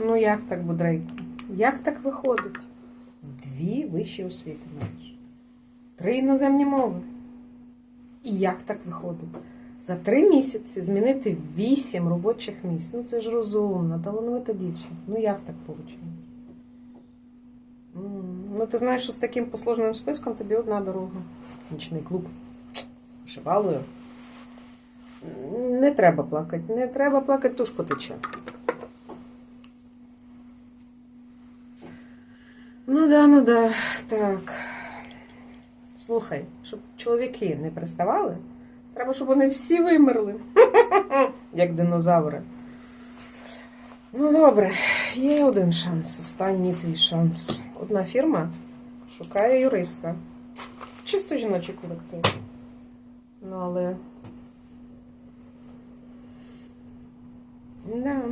Ну як так, Будрейко? Як так виходить? Дві вищі освіти маєш. Три іноземні мови. І як так виходить? За три місяці змінити вісім робочих місць. Ну це ж розумна, талановита дівчина. Ну як так вийшло? Ну, ти знаєш, що з таким посложним списком тобі одна дорога. Нічний клуб. Шивалою. Не треба плакати, не треба плакати, туш потече. Ну да, ну да, так. Слухай, щоб чоловіки не приставали, треба, щоб вони всі вимерли. Як динозаври. Ну, добре, є один шанс, останній твій шанс. Одна фірма шукає юриста. Чисто жіночий колектив. Ну, але. Да.